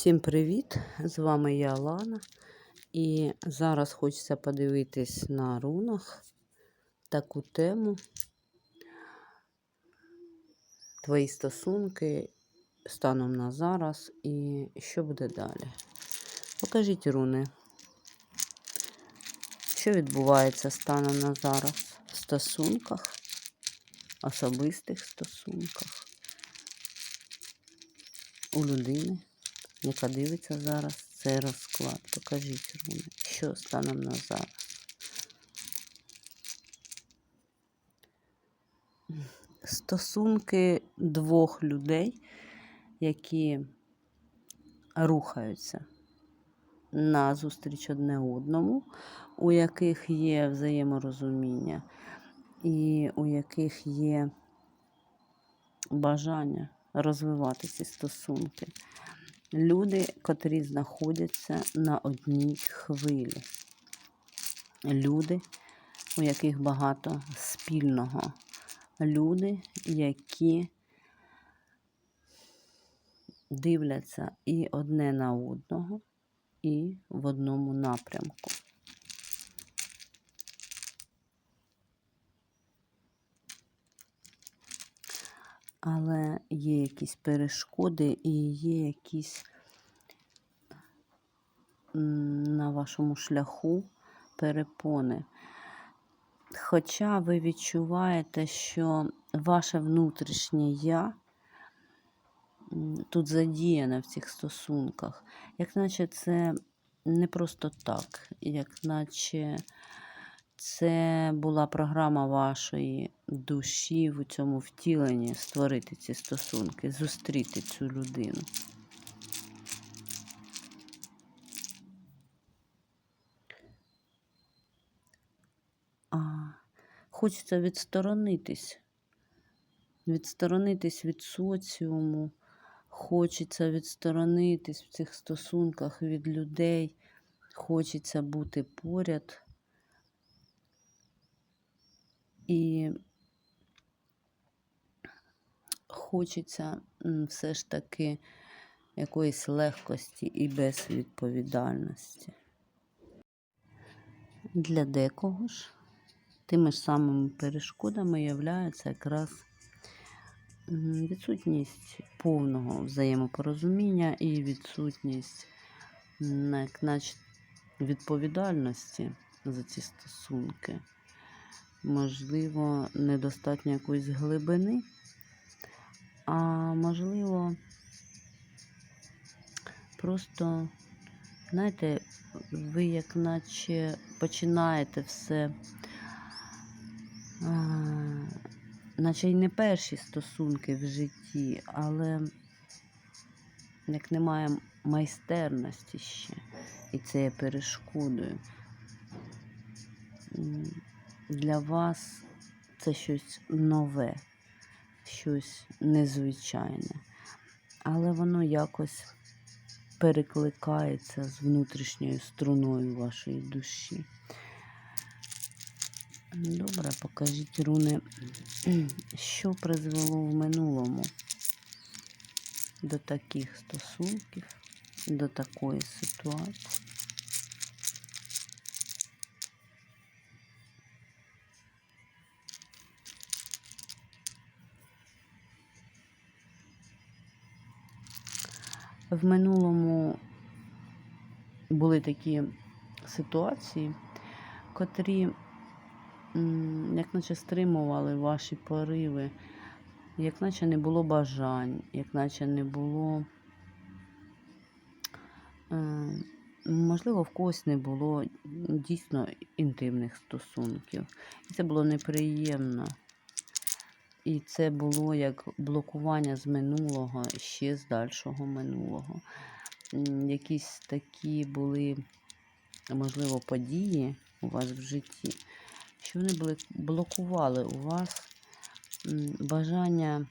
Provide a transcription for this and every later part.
Всім привіт! З вами я Лана. І зараз хочеться подивитись на рунах таку тему. Твої стосунки станом на зараз і що буде далі. Покажіть руни, що відбувається станом на зараз в стосунках, особистих стосунках у людини яка дивиться зараз цей розклад. Покажіть руни, що станом на зараз. Стосунки двох людей, які рухаються назустріч одне одному, у яких є взаєморозуміння і у яких є бажання розвивати ці стосунки люди, котрі знаходяться на одній хвилі. Люди, у яких багато спільного. Люди, які дивляться і одне на одного, і в одному напрямку. Але є якісь перешкоди і є якісь на вашому шляху перепони. Хоча ви відчуваєте, що ваше внутрішнє я тут задіяне в цих стосунках, як наче це не просто так, як наче це була програма вашої душі в цьому втіленні створити ці стосунки, зустріти цю людину. А хочеться відсторонитись, відсторонитись від соціуму, хочеться відсторонитись в цих стосунках від людей, хочеться бути поряд. І хочеться все ж таки якоїсь легкості і безвідповідальності. Для декого ж тими ж самими перешкодами являється якраз відсутність повного взаємопорозуміння і відсутність відповідальності за ці стосунки можливо, недостатньо якоїсь глибини, а можливо, просто, знаєте, ви як наче починаєте все, а, наче й не перші стосунки в житті, але як немає майстерності ще, і це є перешкодою для вас це щось нове, щось незвичайне. Але воно якось перекликається з внутрішньою струною вашої душі. Добре, покажіть руни, що призвело в минулому до таких стосунків, до такої ситуації. В минулому були такі ситуації, котрі, як наче стримували ваші пориви, як наче не було бажань, як наче не було, е, можливо, в когось не було дійсно інтимних стосунків. І це було неприємно. І це було як блокування з минулого, ще з дальшого минулого. Якісь такі були, можливо, події у вас в житті, що вони були, блокували у вас бажання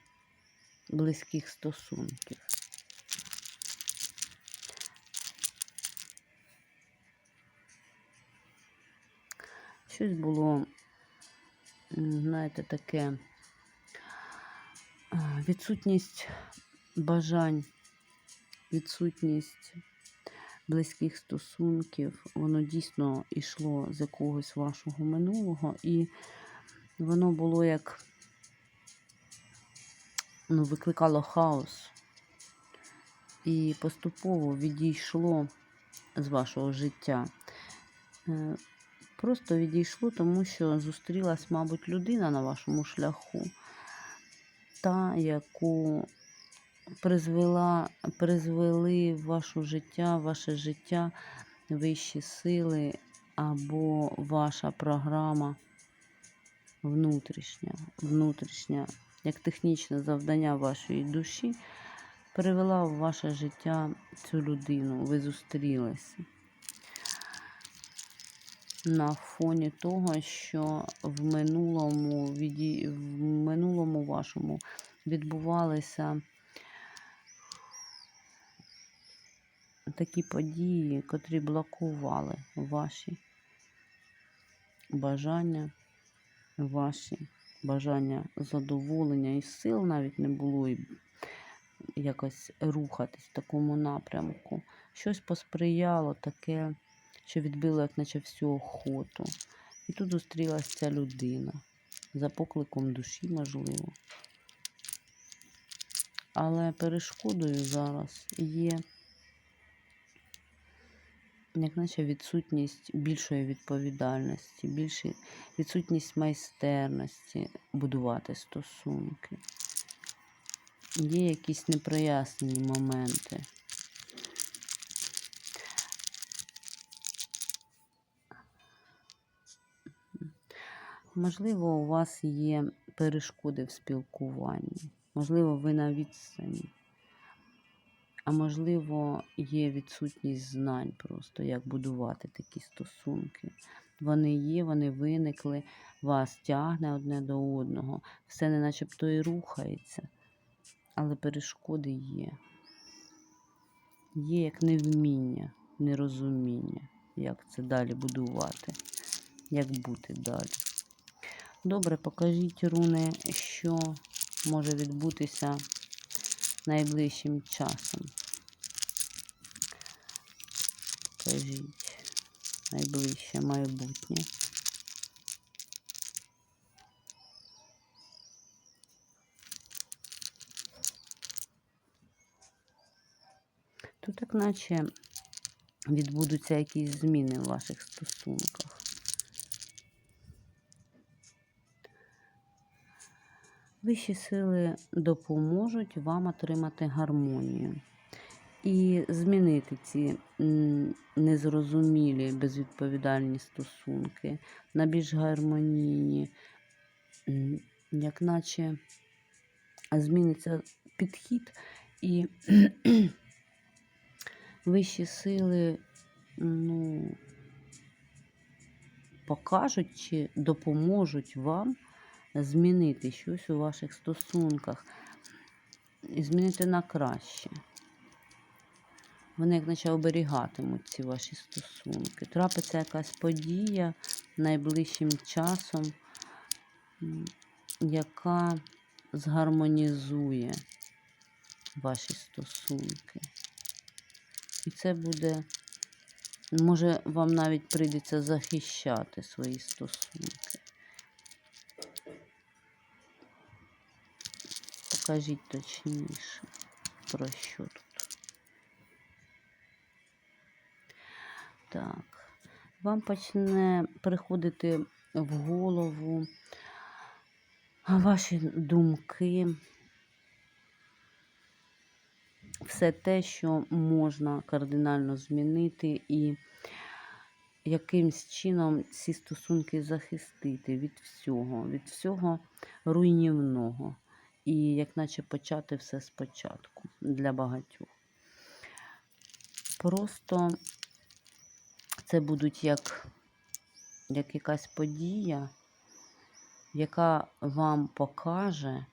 близьких стосунків. Щось було, знаєте, таке відсутність бажань відсутність близьких стосунків, воно дійсно йшло з якогось вашого минулого, і воно було як ну, викликало хаос і поступово відійшло з вашого життя. Е, Просто відійшло, тому що зустрілась, мабуть, людина на вашому шляху, та, яку призвела, призвели в ваше життя, ваше життя вищі сили або ваша програма внутрішня, внутрішня, як технічне завдання вашої душі, привела в ваше життя цю людину. Ви зустрілися на фоні того, що в минулому, в минулому вашому відбувалися такі події, котрі блокували ваші бажання, ваші бажання задоволення і сил навіть не було і якось рухатись в такому напрямку. Щось посприяло таке, що відбило, як наче всю охоту. І тут зустрілася ця людина за покликом душі, можливо. Але перешкодою зараз є як наче відсутність більшої відповідальності, більше відсутність майстерності будувати стосунки. Є якісь непрояснені моменти. Можливо, у вас є перешкоди в спілкуванні, можливо, ви на відстані. А можливо, є відсутність знань просто, як будувати такі стосунки. Вони є, вони виникли, вас тягне одне до одного, все не начебто і рухається, але перешкоди є. Є як невміння, нерозуміння, як це далі будувати, як бути далі. Добре, покажіть, руни, що може відбутися найближчим часом. Покажіть найближче майбутнє. Тут так наче відбудуться якісь зміни в ваших стосунках. Вищі сили допоможуть вам отримати гармонію і змінити ці незрозумілі, безвідповідальні стосунки на більш гармонійні, як наче зміниться підхід і вищі сили ну, покажуть чи допоможуть вам змінити щось у ваших стосунках і змінити на краще. Вони, як наче, оберігатимуть ці ваші стосунки. Трапиться якась подія найближчим часом, яка згармонізує ваші стосунки. І це буде, може, вам навіть прийдеться захищати свої стосунки. Покажіть точніше, про що тут. Так, вам почне приходити в голову ваші думки, все те, що можна кардинально змінити, і якимсь чином ці стосунки захистити від всього, від всього руйнівного. І як наче почати все спочатку для багатьох. Просто це будуть як, як якась подія, яка вам покаже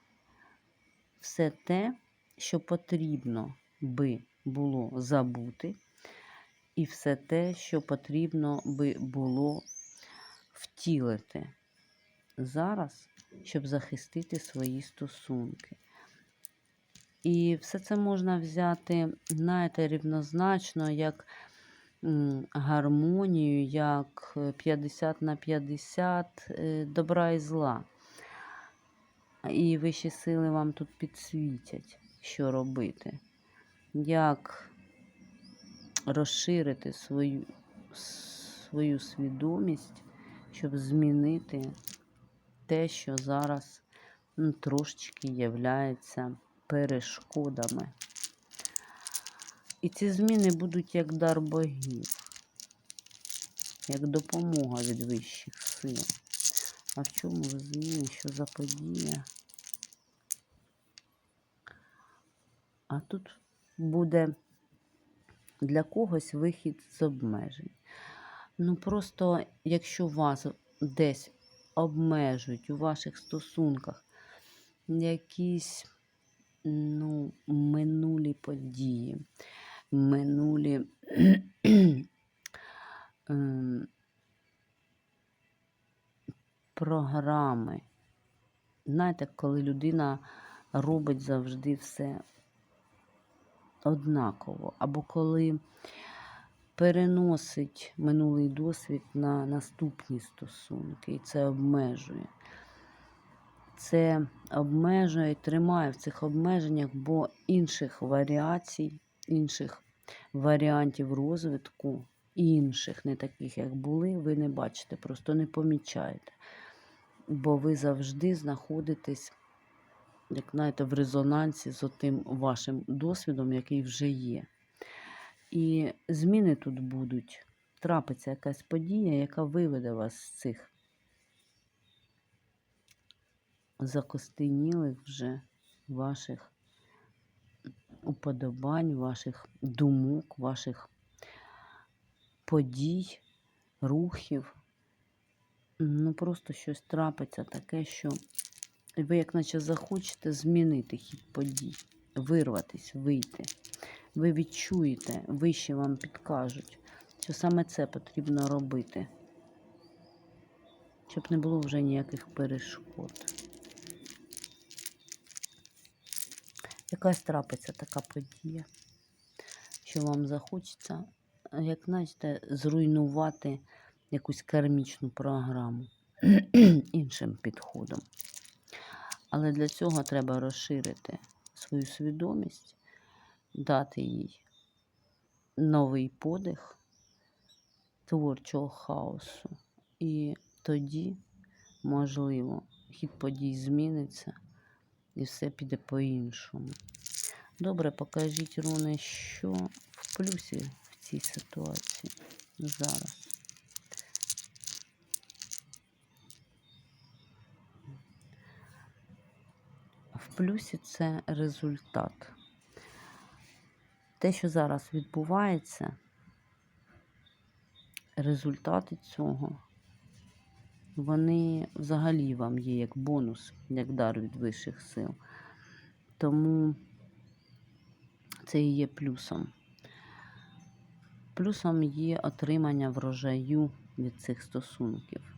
все те, що потрібно би було забути, і все те, що потрібно би було втілити зараз, щоб захистити свої стосунки. І все це можна взяти, знаєте, рівнозначно, як гармонію, як е, 50 на 50 е, добра і зла. І вищі сили вам тут підсвітять, що робити. Як розширити свою, свою свідомість, щоб змінити те, що зараз трошечки являється перешкодами. І ці зміни будуть як дар богів, як допомога від вищих сил. А в чому зміни? Що за подія? А тут буде для когось вихід з обмежень. Ну просто якщо вас десь обмежують у ваших стосунках якісь ну, минулі події, минулі ем, програми. Знаєте, коли людина робить завжди все однаково, або коли переносить минулий досвід на наступні стосунки, і це обмежує. Це обмежує і тримає в цих обмеженнях, бо інших варіацій, інших варіантів розвитку, інших, не таких, як були, ви не бачите, просто не помічаєте. Бо ви завжди знаходитесь, як знаєте, в резонансі з тим вашим досвідом, який вже є. І зміни тут будуть. Трапиться якась подія, яка виведе вас з цих закостенілих вже ваших уподобань, ваших думок, ваших подій, рухів. Ну, просто щось трапиться таке, що ви, як наче захочете змінити хід подій, вирватись, вийти. Ви відчуєте, вище вам підкажуть, що саме це потрібно робити, щоб не було вже ніяких перешкод. Якась трапиться така подія, що вам захочеться, як знаєте, зруйнувати якусь кармічну програму іншим підходом. Але для цього треба розширити свою свідомість, дати їй новий подих творчого хаосу. І тоді, можливо, хід подій зміниться і все піде по-іншому. Добре, покажіть, Руни, що в плюсі в цій ситуації зараз. В плюсі це результат. Те, що зараз відбувається, результати цього, вони взагалі вам є як бонус, як дар від вищих сил. Тому це і є плюсом. Плюсом є отримання врожаю від цих стосунків.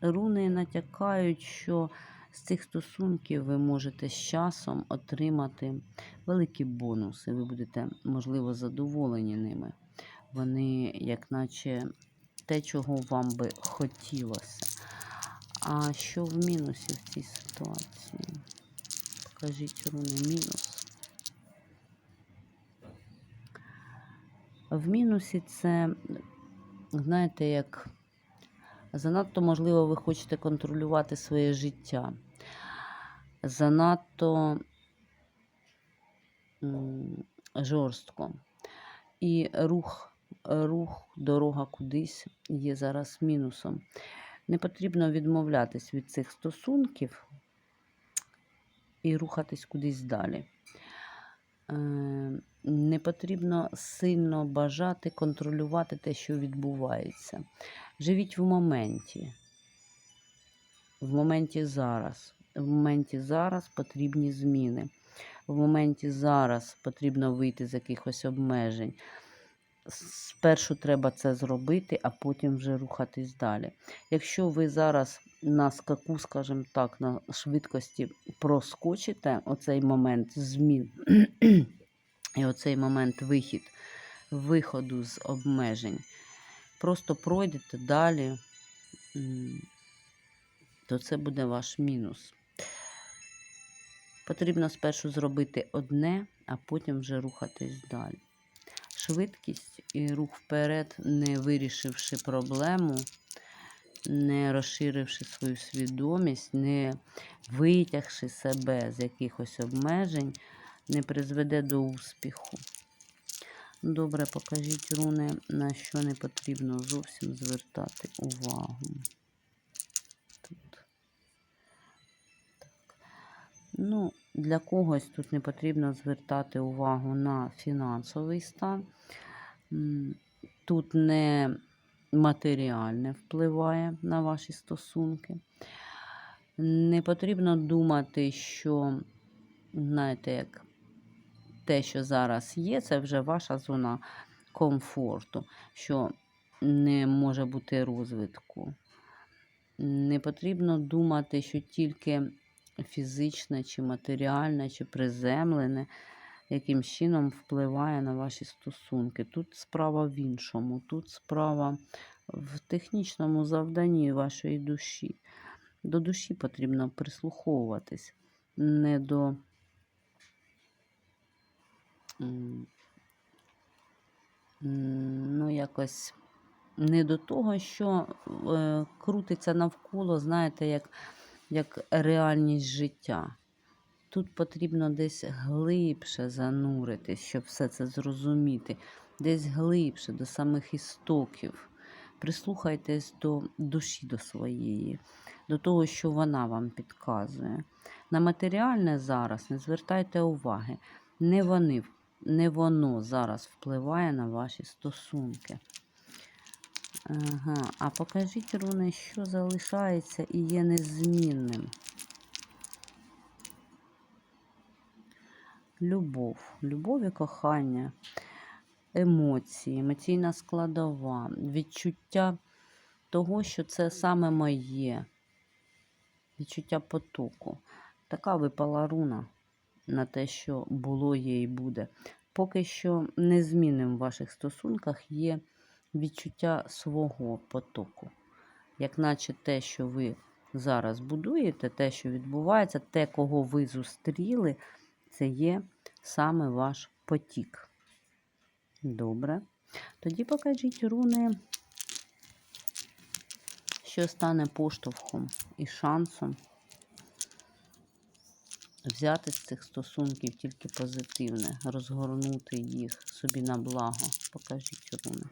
Руни натякають, що з цих стосунків ви можете з часом отримати великі бонуси. Ви будете, можливо, задоволені ними. Вони, як наче, те, чого вам би хотілося. А що в мінусі в цій ситуації? Покажіть руни мінус. В мінусі це, знаєте, як занадто, можливо, ви хочете контролювати своє життя. Занадто жорстко. І рух, рух, дорога кудись є зараз мінусом. Не потрібно відмовлятись від цих стосунків і рухатись кудись далі. Е, Не потрібно сильно бажати контролювати те, що відбувається. Живіть в моменті. В моменті зараз. В моменті зараз потрібні зміни. В моменті зараз потрібно вийти з якихось обмежень. Спершу треба це зробити, а потім вже рухатись далі. Якщо ви зараз на скаку, скажімо так, на швидкості проскочите оцей момент змін і оцей момент вихід, виходу з обмежень, просто пройдете далі, то це буде ваш мінус. Потрібно спершу зробити одне, а потім вже рухатись далі. Швидкість і рух вперед, не вирішивши проблему, не розширивши свою свідомість, не витягши себе з якихось обмежень, не призведе до успіху. Добре, покажіть руни, на що не потрібно зовсім звертати увагу. Тут. Так. Ну, для когось тут не потрібно звертати увагу на фінансовий стан. Тут не матеріальне впливає на ваші стосунки. Не потрібно думати, що, знаєте, як те, що зараз є, це вже ваша зона комфорту, що не може бути розвитку. Не потрібно думати, що тільки фізичне, чи матеріальне, чи приземлене, яким чином впливає на ваші стосунки. Тут справа в іншому, тут справа в технічному завданні вашої душі. До душі потрібно прислуховуватись, не до ну, якось не до того, що е, крутиться навколо, знаєте, як, як реальність життя. Тут потрібно десь глибше зануритись, щоб все це зрозуміти, десь глибше до самих істоків. Прислухайтесь до душі до своєї, до того, що вона вам підказує. На матеріальне зараз не звертайте уваги. Не вони, не воно зараз впливає на ваші стосунки. Ага, а покажіть, руни, що залишається і є незмінним. Любов, любов і кохання, емоції, емоційна складова, відчуття того, що це саме моє, відчуття потоку. Така випала руна на те, що було, є і буде. Поки що незмінним в ваших стосунках є відчуття свого потоку. Як наче те, що ви зараз будуєте, те, що відбувається, те, кого ви зустріли, це є саме ваш потік. Добре. Тоді покажіть руни, що стане поштовхом і шансом взяти з цих стосунків тільки позитивне, розгорнути їх собі на благо. Покажіть руни.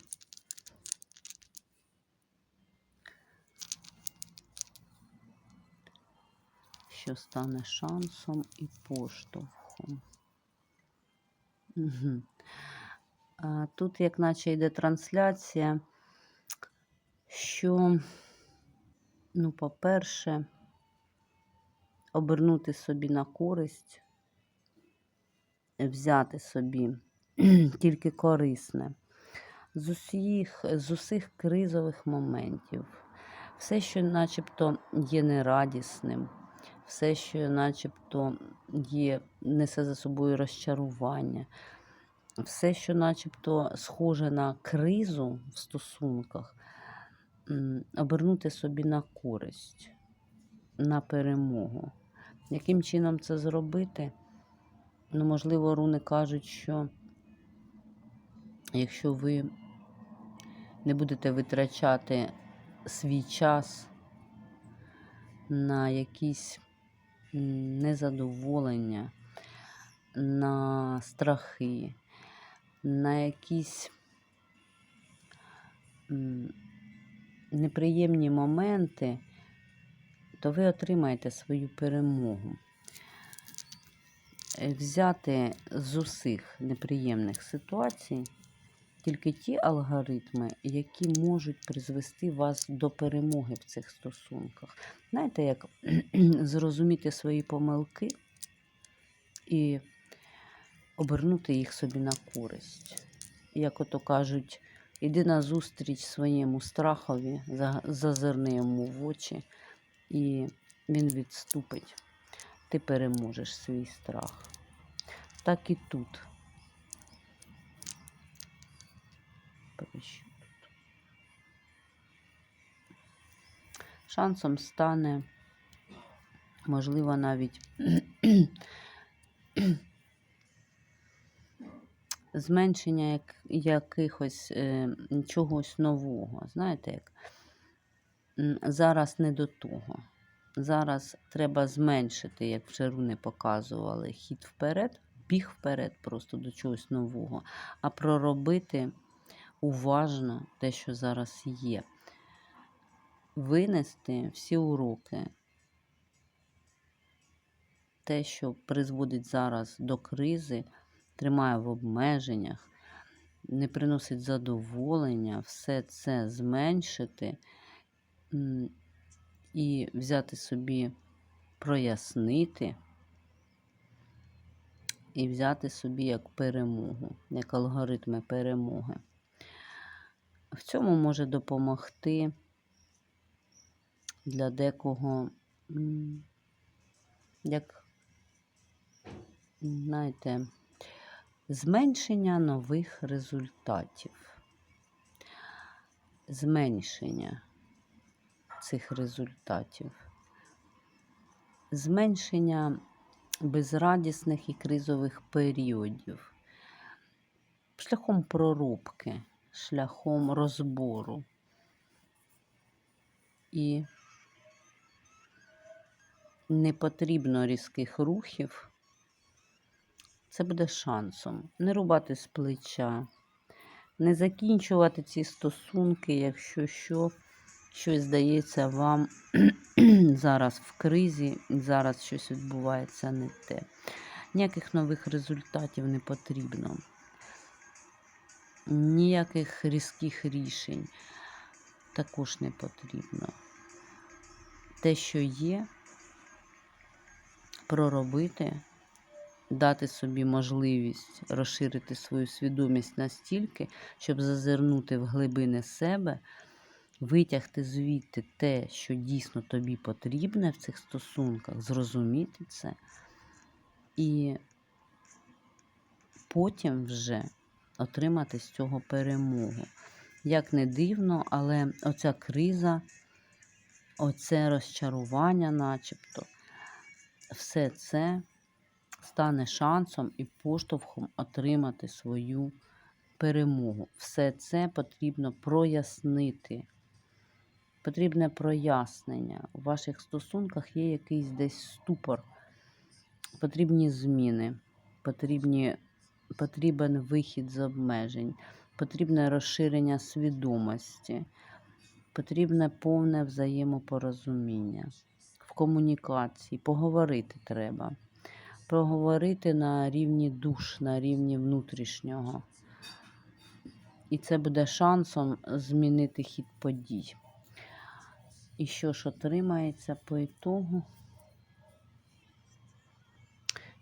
Що стане шансом і поштовхом. Угу. А, тут, як наче йде трансляція, що, ну, по-перше, обернути собі на користь, взяти собі тільки корисне з усіх, з усіх кризових моментів, все, що начебто є нерадісним, все, що начебто є, несе за собою розчарування, все, що начебто схоже на кризу в стосунках, обернути собі на користь, на перемогу. Яким чином це зробити? Ну, можливо, руни кажуть, що якщо ви не будете витрачати свій час на якісь незадоволення, на страхи, на якісь неприємні моменти, то ви отримаєте свою перемогу. Е, Взяти з усіх неприємних ситуацій тільки ті алгоритми, які можуть призвести вас до перемоги в цих стосунках. Знаєте, як зрозуміти свої помилки і обернути їх собі на користь. як ото кажуть, іди на зустріч своєму страхові, за- зазирни йому в очі, і він відступить. Ти переможеш свій страх. Так і тут. Тут. Шансом стане, можливо, навіть зменшення як, якихось е, чогось нового. Знаєте, як зараз не до того. Зараз треба зменшити, як вже руни показували, хід вперед, біг вперед просто до чогось нового, а проробити уважно те, що зараз є. Винести всі уроки, те, що призводить зараз до кризи, тримає в обмеженнях, не приносить задоволення, все це зменшити і взяти собі, прояснити і взяти собі як перемогу, як алгоритми перемоги. В цьому може допомогти для декого, як, знаєте, зменшення нових результатів. Зменшення цих результатів. Зменшення безрадісних і кризових періодів. Шляхом проробки, шляхом розбору. І не потрібно різких рухів. Це буде шансом. Не рубати з плеча, не закінчувати ці стосунки, якщо що, щось здається вам зараз в кризі, зараз щось відбувається не те. Ніяких нових результатів не потрібно. Ніяких різких рішень також не потрібно. Те, що є, проробити, дати собі можливість розширити свою свідомість настільки, щоб зазирнути в глибини себе, витягти звідти те, що дійсно тобі потрібне в цих стосунках, зрозуміти це, і потім вже отримати з цього перемогу. Як не дивно, але оця криза, оце розчарування, начебто, все це стане шансом і поштовхом отримати свою перемогу. Все це потрібно прояснити. Потрібне прояснення. У ваших стосунках є якийсь десь ступор, потрібні зміни, потрібні, потрібен вихід з обмежень, потрібне розширення свідомості, потрібне повне взаємопорозуміння в комунікації. Поговорити треба. Проговорити на рівні душ, на рівні внутрішнього. І це буде шансом змінити хід подій. І що ж отримається по ітогу?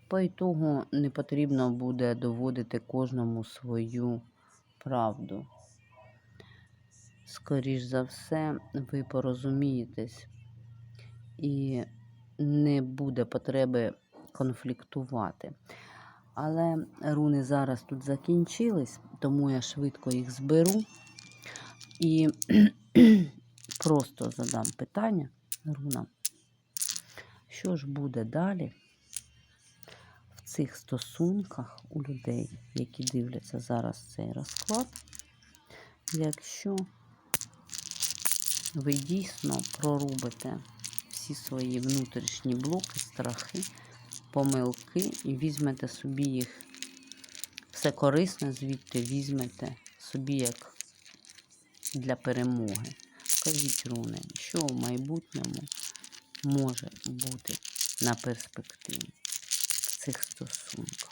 По ітогу не потрібно буде доводити кожному свою правду. Скоріш за все, ви порозумієтесь і не буде потреби конфліктувати. Але руни зараз тут закінчились, тому я швидко їх зберу і просто задам питання рунам. Що ж буде далі цих стосунках у людей, які дивляться зараз цей розклад, якщо ви дійсно прорубите всі свої внутрішні блоки, страхи, помилки і візьмете собі їх все корисне, звідти візьмете собі як для перемоги. Скажіть, руни, що в майбутньому може бути на перспективі цих стосунках.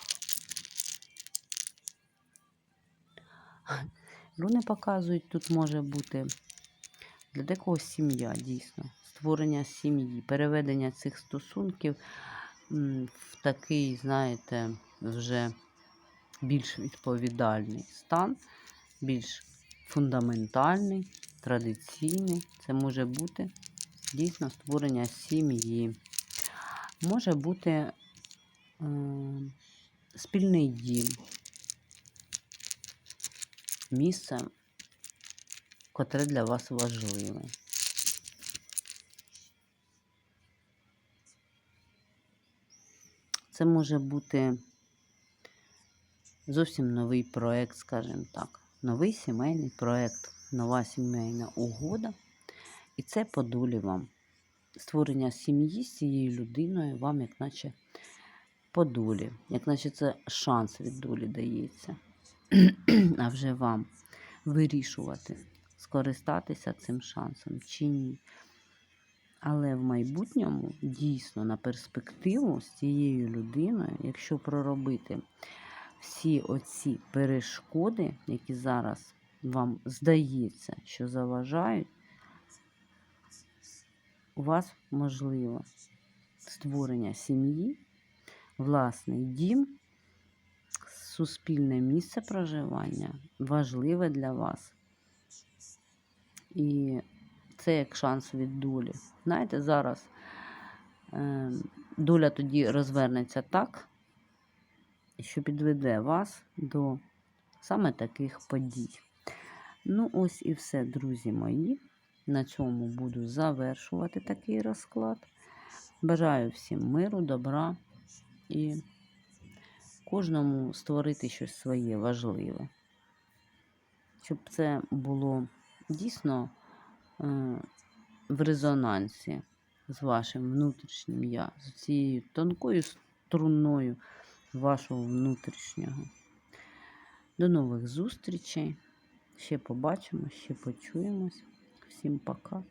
Руни показують, тут може бути для декого сім'я, дійсно, створення сім'ї, переведення цих стосунків в такий, знаєте, вже більш відповідальний стан, більш фундаментальний, традиційний. Це може бути дійсно створення сім'ї. Може бути спільний дім, місце, котре для вас важливе. Це може бути зовсім новий проєкт, скажімо так. Новий сімейний проєкт, нова сімейна угода. І це по долі вам. Створення сім'ї з цією людиною вам, як наче по долі, як наче це шанс від долі дається. а вже вам вирішувати, скористатися цим шансом чи ні. Але в майбутньому дійсно на перспективу з цією людиною, якщо проробити всі оці перешкоди, які зараз вам здається, що заважають, у вас можливо створення сім'ї, власний дім, суспільне місце проживання важливе для вас. І це як шанс від долі. Знаєте, зараз е, доля тоді розвернеться так, що підведе вас до саме таких подій. Ну, ось і все, друзі мої. На цьому буду завершувати такий розклад. Бажаю всім миру, добра і кожному створити щось своє важливе. Щоб це було дійсно е, в резонансі з вашим внутрішнім я, з цією тонкою струною вашого внутрішнього. До нових зустрічей. Ще побачимо, ще почуємось. Всім пока.